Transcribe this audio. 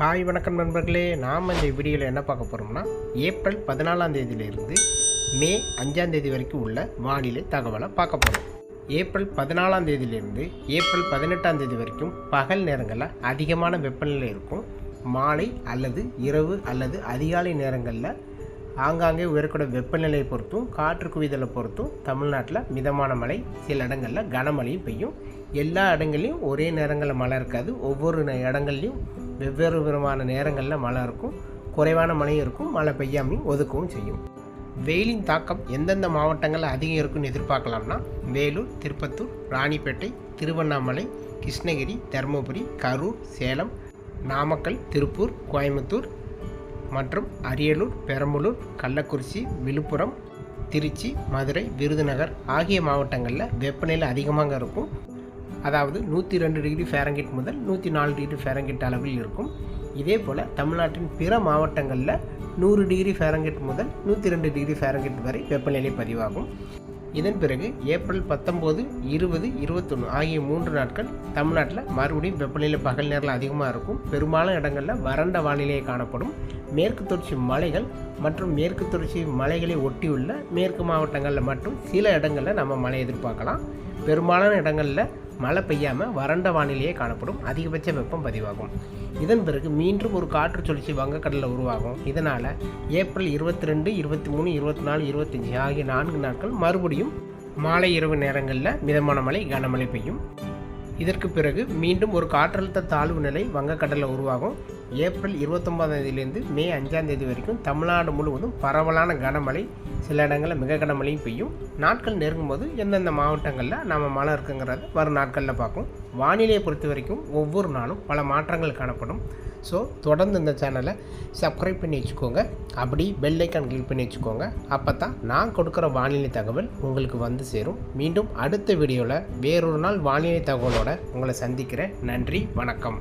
Hi வணக்கம் நண்பர்களே. நாம் இந்த வீடியோவில் என்ன பார்க்க போகிறோம்னா ஏப்ரல் பதினாலாம் தேதியிலிருந்து மே அஞ்சாம் தேதி வரைக்கும் உள்ள வானிலை தகவலை பார்க்க போகிறோம் ஏப்ரல் பதினாலாம் தேதியிலிருந்து ஏப்ரல் பதினெட்டாம் தேதி வரைக்கும் பகல் நேரங்களில் அதிகமான வெப்பநிலை இருக்கும். மாலை அல்லது இரவு அல்லது அதிகாலை நேரங்களில் ஆங்காங்கே உயரக்கூடிய வெப்பநிலையை பொறுத்தும் காற்று குவிதலை பொறுத்தும் தமிழ்நாட்டில் மிதமான மழை சில இடங்களில் கனமழையும் பெய்யும். எல்லா இடங்கள்லையும் ஒரே நேரங்களில் மழை இருக்காது. ஒவ்வொரு இடங்கள்லையும் வெவ்வேறு விதமான நேரங்களில் மழை இருக்கும். குறைவான மழையும் இருக்கும். மழை பெய்யாமையும் ஒதுக்கவும் செய்யும். வெயிலின் தாக்கம் எந்தெந்த மாவட்டங்களில் அதிகம் இருக்குன்னு எதிர்பார்க்கலாம்னா வேலூர் திருப்பத்தூர் ராணிப்பேட்டை திருவண்ணாமலை கிருஷ்ணகிரி தருமபுரி கரூர் சேலம் நாமக்கல் திருப்பூர் கோயம்புத்தூர் மற்றும் அரியலூர் பெரம்பலூர் கள்ளக்குறிச்சி விழுப்புரம் திருச்சி மதுரை விருதுநகர் ஆகிய மாவட்டங்களில் வெப்பநிலை அதிகமாக இருக்கும். அதாவது நூற்றி ரெண்டு டிகிரி ஃபேரங்கிட் முதல் நூற்றி நாலு டிகிரி ஃபேரங்கிட் அளவில் இருக்கும். இதே போல் தமிழ்நாட்டின் பிற மாவட்டங்களில் நூறு டிகிரி ஃபேரங்கிட் முதல் நூற்றி ரெண்டு டிகிரி ஃபேரங்கிட் வரை வெப்பநிலை பதிவாகும். இதன் பிறகு ஏப்ரல் பத்தொம்போது இருபது இருபத்தொன்று ஆகிய மூன்று நாட்கள் தமிழ்நாட்டில் மறுபடியும் வெப்பநிலை பகல் நேரில் அதிகமாக இருக்கும். பெரும்பாலான இடங்களில் வறண்ட வானிலையை காணப்படும். மேற்கு தொடர்ச்சி மலைகள் மற்றும் மேற்கு தொடர்ச்சி மலைகளை ஒட்டியுள்ள மேற்கு மாவட்டங்களில் மட்டும் சில இடங்களில் நம்ம மழை எதிர்பார்க்கலாம். பெரும்பாலான இடங்களில் மழை பெய்யாமல் வறண்ட வானிலையே காணப்படும். அதிகபட்ச வெப்பம் பதிவாகும். இதன் பிறகு மீண்டும் ஒரு காற்று சுழற்சி வங்கக்கடலில் உருவாகும். இதனால் ஏப்ரல் இருபத்தி ரெண்டு இருபத்தி மூணு இருபத்தி நாலு இருபத்தஞ்சி ஆகிய நான்கு நாட்கள் மறுபடியும் மாலை இரவு நேரங்களில் மிதமான மழை கனமழை பெய்யும். இதற்கு பிறகு மீண்டும் ஒரு காற்றழுத்த தாழ்வு நிலை வங்கக்கடலில் உருவாகும். ஏப்ரல் இருபத்தொம்பதாம் தேதியிலிருந்து மே அஞ்சாம் தேதி வரைக்கும் தமிழ்நாடு முழுவதும் பரவலான கனமழை சில இடங்களில் மிக கனமழையும் பெய்யும். நாட்கள் நெருங்கும் போது எந்தெந்த மாவட்டங்களில் நம்ம மழை இருக்குங்கிறத வரும் நாட்களில் பார்க்கும் வானிலையை பொறுத்த வரைக்கும் ஒவ்வொரு நாளும் பல மாற்றங்கள் காணப்படும். ஸோ தொடர்ந்து இந்த சேனலை சப்ஸ்கிரைப் பண்ணி வச்சுக்கோங்க. அப்படி பெல் ஐக்கான் கிளிக் பண்ணி வச்சுக்கோங்க. அப்போ தான் நான் கொடுக்குற வானிலை தகவல் உங்களுக்கு வந்து சேரும். மீண்டும் அடுத்த வீடியோவில் வேறொரு நாள் வானிலை தகவலோடு உங்களை சந்திக்கிறேன். நன்றி வணக்கம்.